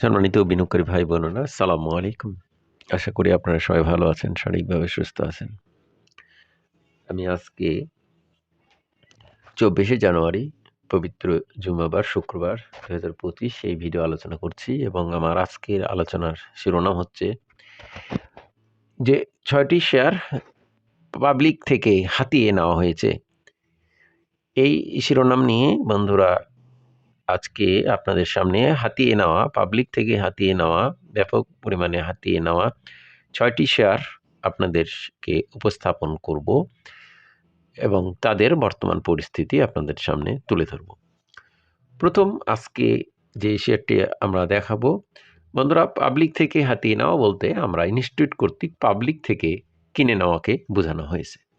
সম্মানিত বিনিয়োগকারী ভাই বোনেরা সালামু আলাইকুম। আশা করি আপনারা সবাই ভালো আছেন, শারীরিকভাবে সুস্থ আছেন। আমি আজকে চব্বিশে জানুয়ারি, পবিত্র জুমাবার, শুক্রবার দু হাজার পঁচিশ এই ভিডিও আলোচনা করছি এবং আমার আজকের আলোচনার শিরোনাম হচ্ছে যে ছয়টি শেয়ার পাবলিক থেকে হাতিয়ে নেওয়া হয়েছে। এই শিরোনাম নিয়ে বন্ধুরা আজকে আপনাদের সামনে হাতিয়ে নেওয়া পাবলিক থেকে হাতিয়ে নেওয়া, ব্যাপক পরিমাণে হাতিয়ে নেওয়া ছয়টি শেয়ার আপনাদেরকে উপস্থাপন করব এবং তাদের বর্তমান পরিস্থিতি আপনাদের সামনে তুলে ধরব। প্রথম, আজকে যে শেয়ারটি আমরা দেখাবো, বন্ধুরা পাবলিক থেকে হাতিয়ে নেওয়া বলতে আমরা ইনস্টিটিউট কর্তৃক পাবলিক থেকে কিনে নেওয়াকে বোঝানো হয়েছে।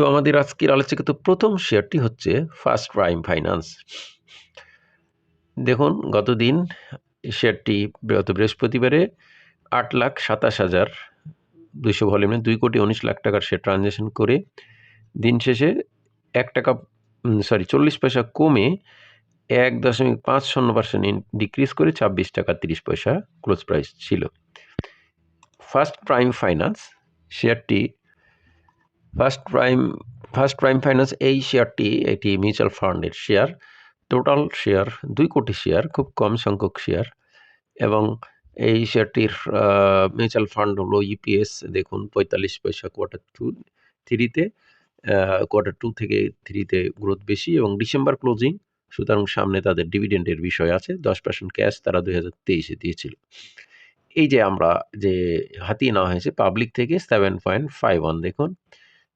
তো আমাদের আজকের আলোচিত প্রথম শেয়ারটি হচ্ছে ফার্স্ট প্রাইম ফাইন্যান্স। দেখুন, গতদিন শেয়ারটি গত বৃহস্পতিবারে আট লাখ সাতাশ হাজার দুইশো ভলিউমে দুই কোটি উনিশ লাখ টাকার শেয়ার ট্রানজ্যাকশন করে দিন শেষে এক টাকা সরি চল্লিশ পয়সা কমে এক দশমিক পাঁচ শূন্য পার্সেন্ট ডিক্রিজ করে ছাব্বিশ টাকা তিরিশ পয়সা ক্লোজ প্রাইস ছিল। First prime finance শেয়ারটি first prime first prime finance এই শেয়ারটি একটি মিউচুয়াল ফান্ডের শেয়ার। টোটাল শেয়ার দুই কোটি শেয়ার, খুব কম সংখ্যক শেয়ার। এবং এই শেয়ারটির মিউচুয়াল ফান্ড হলো ইপিএস, দেখুন, পঁয়তাল্লিশ পয়সা কোয়ার্টার টু, থ্রিতে কোয়ার্টার টু থেকে থ্রিতে গ্রোথ বেশি এবং ডিসেম্বর ক্লোজিং, সুতরাং সামনে তাদের ডিভিডেন্ডের বিষয় আছে, দশ পার্সেন্ট ক্যাশ তারা দুই হাজার তেইশে দিয়েছিল। এই যে আমরা যে হাতিয়ে নেওয়া হয়েছে, পাবলিক থেকে সেভেন পয়েন্ট ফাইভ ওয়ান, দেখুন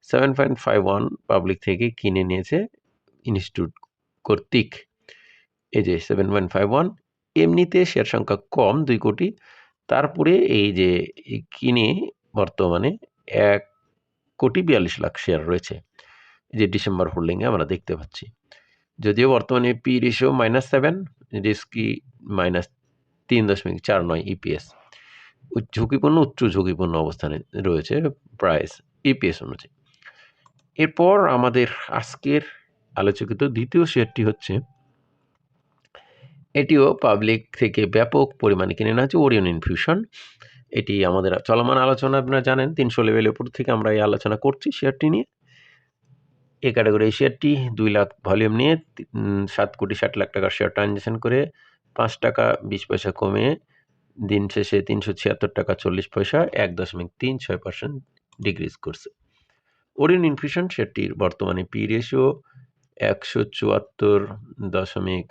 seven point five one public থেকে কিনে নিয়েছে ইনস্টিটিউট কর্তৃক। এই যে সেভেন পয়েন্ট ফাইভ ওয়ান এমনিতে শেয়ার সংখ্যা কম, দুই কোটি। তারপরে এই যে কিনে বর্তমানে এক কোটি বিয়াল্লিশ লাখ শেয়ার রয়েছে। যে ডিসেম্বর হোল্ডিংয়ে আমরা দেখতে পাচ্ছি। যদিও বর্তমানে P ratio minus seven risky minus তিন দশমিক চার নয় ইপিএস ঝুঁকিপূর্ণ, উচ্চ ঝুঁকিপূর্ণ অবস্থানে রয়েছে প্রাইস ইপিএস অনুযায়ী। এরপর আমাদের আজকের আলোচকিত দ্বিতীয় শেয়ারটি হচ্ছে, এটিও পাবলিক থেকে ব্যাপক পরিমাণে কিনে নেওয়া হচ্ছে ওরিয়ন ইনফিউশন এটি আমাদের চলমান আলোচনা, আপনারা জানেন, তিনশো লেভেলের উপর থেকে আমরা এই আলোচনা করছি শেয়ারটি নিয়ে। এ ক্যাটাগরি শেয়ারটি দুই লাখ ভলিউম নিয়ে সাত কোটি ষাট লাখ টাকার শেয়ার ট্রানজ্যাকশন করে, পাঁচ টাকা বিশ পয়সা কমে দিন শেষে তিনশো ছিয়াত্তর টাকা চল্লিশ পয়সা, এক দশমিক তিন ছয় পার্সেন্ট ডিক্রিজ করছে। ওরিয়ন ইনফিউশন শেয়ারটির বর্তমানে পি রেশিও একশো চুয়াত্তর দশমিক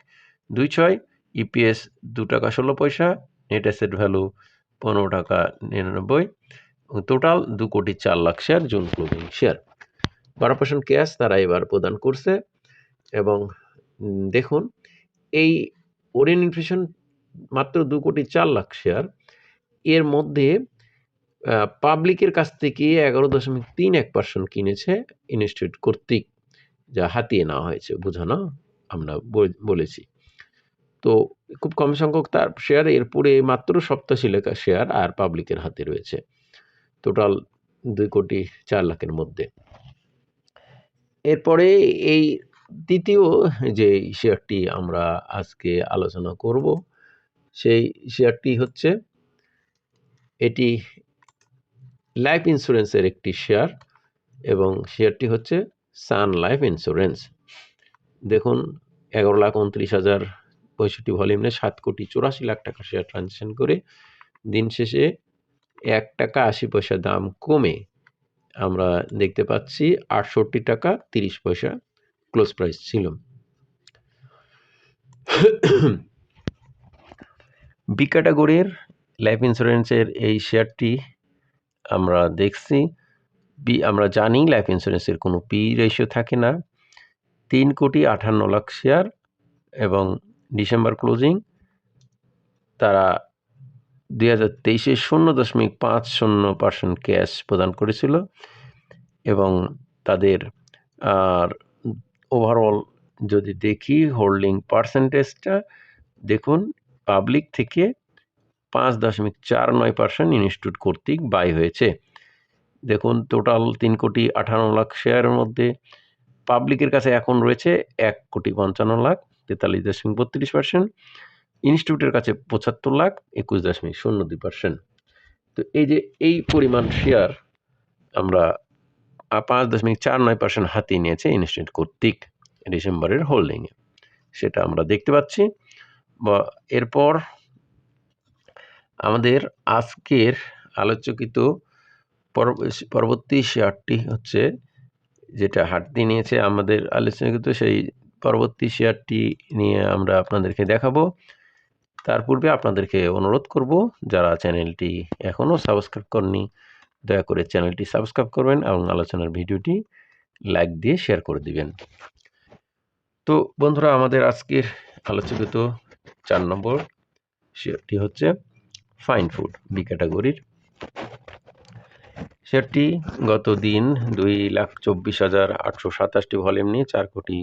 দুই ছয়, ইপিএস দু টাকা ষোলো পয়সা, নেট অ্যাসেট ভ্যালু পনেরো টাকা নিরানব্বই টোটাল দু কোটি চার lakh share June closing share. বারো পার্সেন্ট ক্যাশ তারা এবার প্রদান করছে, এবং দেখুন, এই ওরিয়ন ইনফিউশন মাত্র দু কোটি চার লাখ শেয়ার, এর মধ্যে পাবলিকের কাছ থেকে এগারো দশমিক তিন এক পার্সেন্ট কিনেছে ইনস্টিটিউট কর্তৃক, যা হাতিয়ে নেওয়া হয়েছে, বোঝানো আমরা বলেছি। তো খুব কম সংখ্যক তার শেয়ার এরপরে মাত্র সপ্তাশিলেকা শেয়ার আর পাবলিকের হাতে রয়েছে। টোটাল দুই কোটি চার লাখের মধ্যে। এরপরে এই দ্বিতীয় যে শেয়ারটি আমরা আজকে আলোচনা করব, সেই শেয়ারটি হচ্ছে, এটি লাইফ ইন্স্যুরেন্সের একটি শেয়ার এবং শেয়ারটি হচ্ছে সান লাইফ ইন্স্যুরেন্স দেখুন, এগারো লাখ উনত্রিশ হাজার পঁয়ষট্টি ভলিউমে সাত কোটি চুরাশি লাখ টাকা শেয়ার ট্রানজ্যাকশন করে দিন শেষে এক টাকা আশি পয়সা দাম কমে আমরা দেখতে পাচ্ছি আটষট্টি টাকা তিরিশ পয়সা ক্লোজ প্রাইস ছিল। বি ক্যাটাগরির লাইফ ইন্স্যুরেন্সের এই শেয়ারটি আমরা দেখছি বি আমরা জানি লাইফ ইন্স্যুরেন্সের কোনো পি রেশিও থাকে না। তিন কোটি আটান্ন লাখ শেয়ার এবং ডিসেম্বর ক্লোজিং তারা দুই হাজার তেইশে শূন্য দশমিক পাঁচ শূন্য পার্সেন্ট ক্যাশ প্রদান করেছিল এবং তাদের, আর ওভারঅল যদি দেখি হোল্ডিং পার্সেন্টেজটা দেখুন পাবলিক থেকে পাঁচ দশমিক চার নয় পার্সেন্ট ইনস্টিটিউট কর্তৃক বাই হয়েছে। দেখুন টোটাল তিন কোটি আঠান্ন লাখ শেয়ারের মধ্যে পাবলিকের কাছে এখন রয়েছে এক কোটি পঞ্চান্ন লাখ তেতাল্লিশ দশমিক বত্রিশ পার্সেন্ট ইনস্টিটিউটের কাছে পঁচাত্তর লাখ একুশ দশমিক শূন্য দুই পার্সেন্ট তো এই যে এই পরিমাণ শেয়ার আমরা পাঁচ দশমিক চার নয় পার্সেন্ট হাতিয়ে নিয়েছে ইনস্টিটিউট কর্তৃক ডিসেম্বরের হোল্ডিংয়ে সেটা আমরা দেখতে পাচ্ছি। বা এরপর আমাদের আজকের আলোচকিত পরবর্তী শেয়ারটি হচ্ছে, যেটা হাঁটতে নিয়েছে আমাদের আলোচনাকৃত সেই পরবর্তী শেয়ারটি নিয়ে আমরা আপনাদেরকে দেখাবো। তার পূর্বে আপনাদেরকে অনুরোধ করব, যারা চ্যানেলটি এখনও সাবস্ক্রাইব করেনি দয়া করে চ্যানেলটি সাবস্ক্রাইব করবেন এবং আলোচনার ভিডিওটি লাইক দিয়ে শেয়ার করে দিবেন। তো বন্ধুরা, আমাদের আজকের আলোচকিত চার নম্বর শেয়ারটি হচ্ছে ফাইন ফুড বি ক্যাটাগরির শেয়ারটি গত দিন দুই লাখ চব্বিশ হাজার আটশো সাতাশটি ভলিউম নিয়ে চার কোটি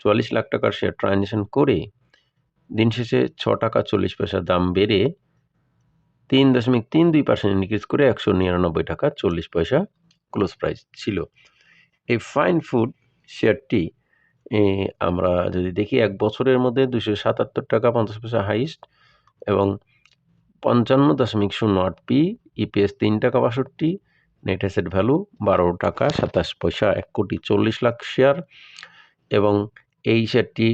চুয়াল্লিশ লাখ টাকার শেয়ার ট্রানজ্যাকশন করে দিন শেষে ছ টাকা চল্লিশ পয়সা দাম বেড়ে তিন দশমিক তিন দুই পার্সেন্ট ইনক্রিজ করে একশো নিরানব্বই টাকা চল্লিশ পয়সা ক্লোজ প্রাইস ছিল। এই ফাইন ফুড শেয়ারটি আমরা যদি দেখি এক বছরের মধ্যে দুশো সাতাত্তর টাকা পঞ্চাশ পয়সা হাইস্ট এবং পঞ্চান্ন দশমিক শূন্য আট পি ইপিএস তিন টাকা বাষট্টি নেট অ্যাসেট ভ্যালু বারো টাকা সাতাশ পয়সা, এক কোটি চল্লিশ লাখ শেয়ার এবং এই শেয়ারটি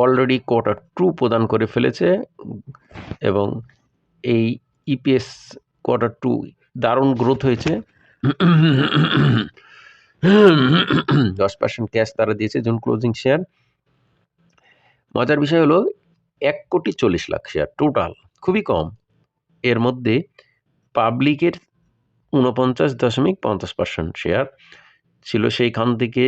অলরেডি কোয়ার্টার টু প্রদান করে ফেলেছে এবং এই ইপিএস কোয়ার্টার টু দারুণ গ্রোথ হয়েছে। দশ পার্সেন্ট ক্যাশ তারা দিয়েছে জুন ক্লোজিং শেয়ার মজার বিষয় হলো, এক কোটি চল্লিশ লাখ শেয়ার টোটাল খুবই কম। এর মধ্যে পাবলিকের উনপঞ্চাশ দশমিক পঞ্চাশ পার্সেন্ট শেয়ার ছিল সেইখান থেকে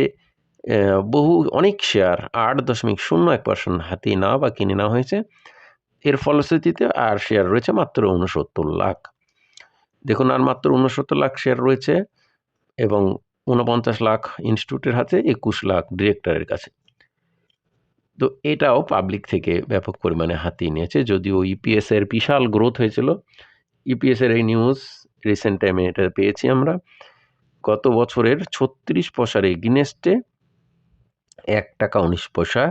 বহু, অনেক শেয়ার আট দশমিক শূন্য এক পার্সেন্ট হাতিয়ে নেওয়া বা কিনে নেওয়া হয়েছে। এর ফলশ্রুতিতে আর শেয়ার রয়েছে মাত্র উনসত্তর লাখ। দেখুন, আর মাত্র উনসত্তর লাখ শেয়ার রয়েছে এবং উনপঞ্চাশ লাখ ইনস্টিটিউটের হাতে একুশ লাখ ডিরেক্টরের কাছে। তো এটাও পাবলিক থেকে ব্যাপক পরিমাণে হাতিয়ে নিয়েছে। যদিও ইপিএস এর বিশাল গ্রোথ হয়েছিল ইপিএস এর এই নিউজ রিসেন্ট টাইমে এটা পেয়েছি আমরা। গত বছরের ছত্রিশ পয়সার এগিনেস্টে এক টাকা উনিশ পয়সা।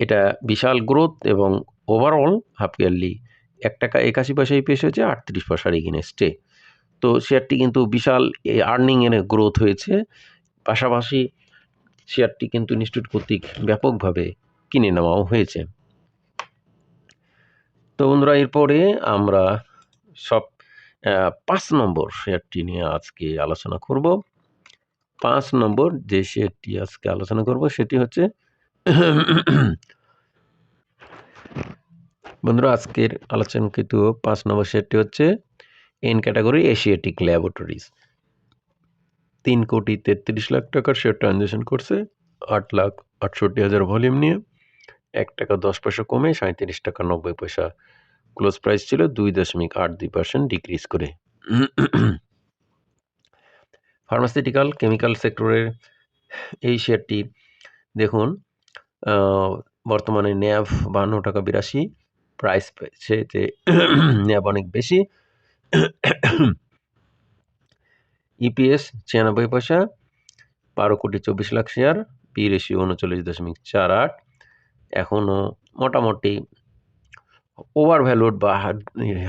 এটা বিশাল গ্রোথ এবং ওভারঅল হাফ ইয়ারলি এক টাকা একাশি পয়সা ইপিএস হয়েছে, আটত্রিশ পয়সার এগিনেস্টে তো। শেয়ারটি কিন্তু বিশাল আর্নিং এর গ্রোথ হয়েছে। পাশাপাশি শেয়ারটি কিন্তু ইনস্টিটিউট কর্তৃক ব্যাপকভাবে কিনে নেওয়াও হয়েছে। তো বন্ধুরা, এরপরে আমরা সব পাঁচ নম্বর শেয়ারটি নিয়ে আজকে আলোচনা করব। পাঁচ নম্বর যে শেয়ারটি আজকে আলোচনা করব সেটি হচ্ছে, বন্ধুরা, আজকের আলোচনাকৃত পাঁচ নম্বর শেয়ারটি হচ্ছে এন ক্যাটাগরি এশিয়াটিক ল্যাবরেটরিজ তিন কোটি তেত্রিশ লাখ টাকার শেয়ার ট্রানজ্যাকশন করছে, আট লাখ আটষট্টি হাজার ভলিউম নিয়ে। এক টাকা দশ পয়সা কমে সাঁত্রিশ টাকা নব্বই পয়সা ক্লোজ প্রাইস ছিল দুই দশমিক আট দুই পার্সেন্ট ডিক্রিজ করে। ফার্মাসিউটিক্যাল কেমিক্যাল সেক্টরের এই শেয়ারটি দেখুন বর্তমানে ন্যাভ বাহান্ন টাকা বিরাশি প্রাইস পেয়েছে যে অনেক বেশি। ইপিএস ছিয়ানব্বই পয়সা, বারো কোটি চব্বিশ লাখ শেয়ার পি রেশিও উনচল্লিশ দশমিক চার আট। এখনও মোটামুটি ওভার ভ্যালুড বা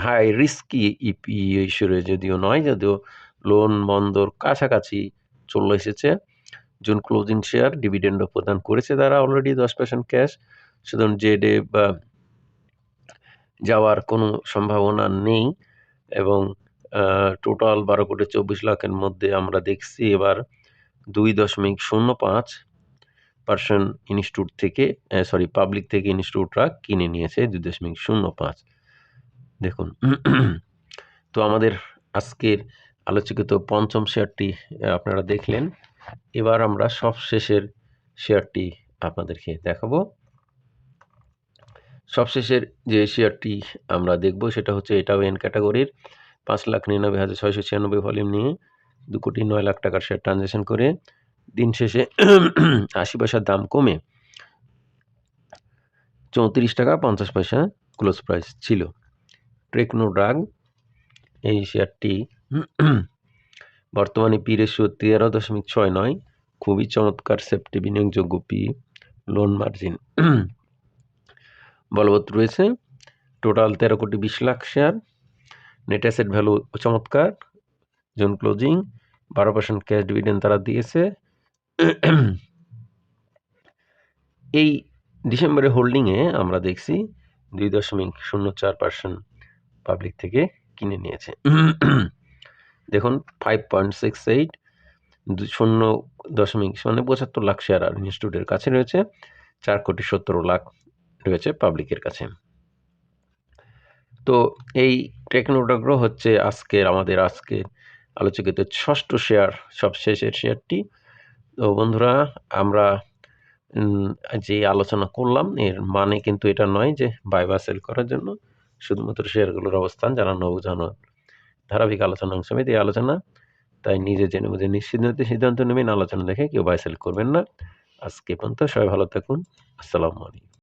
হাই রিস্কি ইপি হিসেবে যদিও নয়, যদিও লোন বন্দর কাছাকাছি চলে এসেছে। জুন ক্লোজিং শেয়ার ডিভিডেন্ডও প্রদান করেছে তারা অলরেডি দশ পার্সেন্ট ক্যাশ সুতরাং জেডে বা যাওয়ার কোনো সম্ভাবনা নেই এবং টোটাল বারো কোটি চব্বিশ লাখের মধ্যে আমরা দেখছি এবার দুই দশমিক শূন্য পাঁচ পার্সেন্ট ইনস্টিটিউট থেকে সরি, পাবলিক থেকে ইনস্টিটিউটরা কিনে নিয়েছে দুই দশমিক শূন্য পাঁচ। দেখুন, তো আমাদের আজকের আলোচিত পঞ্চম শেয়ারটি আপনারা দেখলেন। এবার আমরা সব শেষের শেয়ারটি আপনাদেরকে দেখাবো। সবশেষের যে শেয়ারটি আমরা দেখব, সেটা হচ্ছে এটাও এন ক্যাটাগরির। পাঁচ লাখ নিরানব্বই হাজার ছয়শো ছিয়ানব্বই ভলিউম নিয়ে দু কোটি নয় লাখ টাকার শেয়ার ট্রানজ্যাকশন করে দিন শেষে আশি পয়সার দাম কমে চৌত্রিশ টাকা পঞ্চাশ পয়সা ক্লোজ প্রাইস ছিল। টেকনো ড্রাগ, এই শেয়ারটি বর্তমানে পি রেশিও তেরো দশমিক ছয় নয়, খুবই চমৎকার সেফটি বিনিয়োগযোগ্য পি লোন মার্জিন বলবৎ রয়েছে টোটাল তেরো কোটি বিশ lakh share. Net asset value চমৎকার, জোন ক্লোজিং বারো পার্সেন্ট ক্যাশ ডিভিডেন্ড তারা দিয়েছে। এই ডিসেম্বরের হোল্ডিংয়ে আমরা দেখছি দুই দশমিক শূন্য চার পার্সেন্ট পাবলিক থেকে কিনে নিয়েছে। দেখুন ফাইভ পয়েন্ট সিক্স এইট শূন্য দশমিক মানে পঁচাত্তর লাখ শেয়ার আর ইনস্টিটিউটের কাছে রয়েছে, চার কোটি সত্তর লাখ রয়েছে পাবলিকের কাছে। তো এই টেকনোডাগ্রো হচ্ছে আজকের, আমাদের আজকের আলোচকিত ষষ্ঠ শেয়ার সবশেষের শেয়ারটি তো বন্ধুরা, আমরা যে আলোচনা করলাম, এর মানে কিন্তু এটা নয় যে বাই বা সেল করার জন্য, শুধুমাত্র শেয়ারগুলোর অবস্থান জানানো বোঝানো ধারাবাহিক আলোচনা অংশ এই আলোচনা, তাই নিজে জেনে বুঝে নিশ্চিত সিদ্ধান্ত নেবেন, আলোচনা দেখে কেউ বাই সেল করবেন না। আজকে পর্যন্ত, সবাই ভালো থাকুন, আসসালামু আলাইকুম।